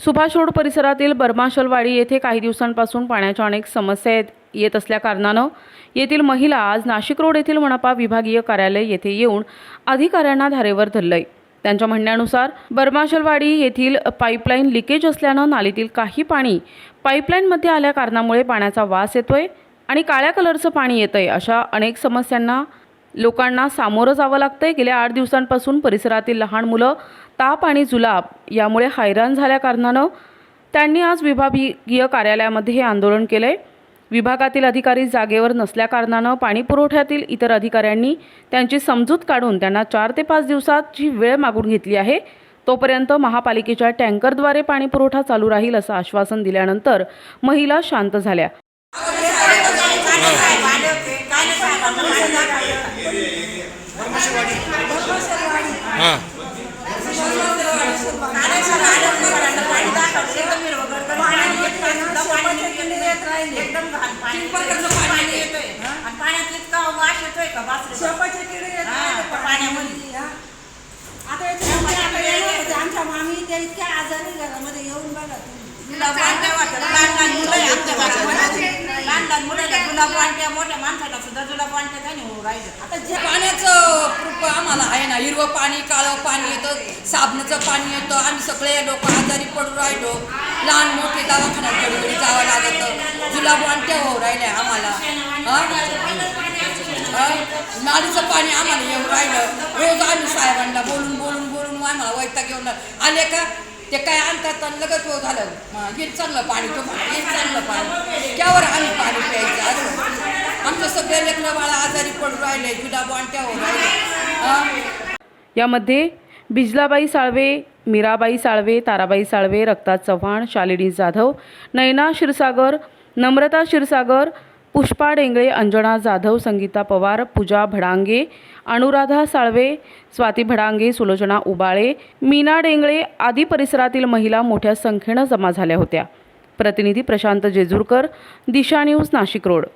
Subhash road परिसरातील बर्माशलवाडी येथे काही दिवसांपासून पाण्याच्या अनेक समस्या येत येत असल्याकारणानं येथील महिला आज नाशिक रोड येथील मनपा विभागीय कार्यालय येथे येऊन अधिकाऱ्यांना धारेवर धरलंय. त्यांच्या म्हणण्यानुसार बर्माशलवाडी येथील पाईपलाईन लिकेज असल्यानं नालीतील काही पाणी पाईपलाईनमध्ये आल्या कारणामुळे पाण्याचा वास येतोय आणि काळ्या कलरचं पाणी येतंय अशा अनेक समस्यांना लोकांना सामोरं जावं लागतंय. गेल्या आठ दिवसांपासून परिसरातील लहान मुलं ताप आणि जुलाब यामुळे हैराण झाल्याकारणानं त्यांनी आज विभागीय कार्यालयामध्ये हे आंदोलन केलं आहे विभागातील अधिकारी जागेवर नसल्याकारणानं पाणीपुरवठ्यातील इतर अधिकाऱ्यांनी त्यांची समजूत काढून त्यांना चार ते पाच दिवसाची वेळ मागून घेतली आहे. तोपर्यंत महापालिकेच्या टँकरद्वारे पाणीपुरवठा चालू राहील असं आश्वासन दिल्यानंतर महिला शांत झाल्या हां एकदम घाण पाणी पाणी येतोय आणि पाण्यात इतका वास येतोय का बासरी पाण्यामध्ये आता याच्या आमच्या आमच्या मामी त्या इतक्या आजारी घरामध्ये येऊन बघा लहान लहान मुलं मुलाला मोठ्या माणसाला सुद्धा गुलाब वाटण्या काही राहिलं आता जे पाण्याचं हिरवं पाणी काळं पाणी येतं साबणाचं पाणी येतं. आम्ही सगळे लोक आजारी पडून राहिलो. लहान मोठे दवाखान्यात घडी जावं लागतं. जुलाब वांट्या होऊ राहिल्या आम्हाला. हा? नालीचं पाणी आम्हाला येऊ राहिलं. रोज आम्ही साहेबांना बोलून बोलून बोलून आम्हाला वैताग घेऊन आले. का? ते काय आणतात आणि लगत हो झालं. हे चांगलं पाणी तो हे चांगलं पाणी. त्यावर आम्ही पाणी प्यायचं. अरे आमचं सगळे लेकरं बाळा आजारी पडून राहिले. जुलाब वांट्या होऊ राहिले. यामध्ये बिजलाबाई साळवे मीराबाई साळवे ताराबाई साळवे रक्ता चव्हाण शालिनी जाधव नयना क्षीरसागर नम्रता क्षीरसागर पुष्पा डेंगळे अंजना जाधव संगीता पवार पूजा भडांगे अनुराधा साळवे स्वाती भडांगे सुलोचना उबाळे मीना डेंगळे आदी परिसरातील महिला मोठ्या संख्येनं जमा झाल्या होत्या. प्रतिनिधी प्रशांत जेजूरकर दिशा न्यूज नाशिक रोड.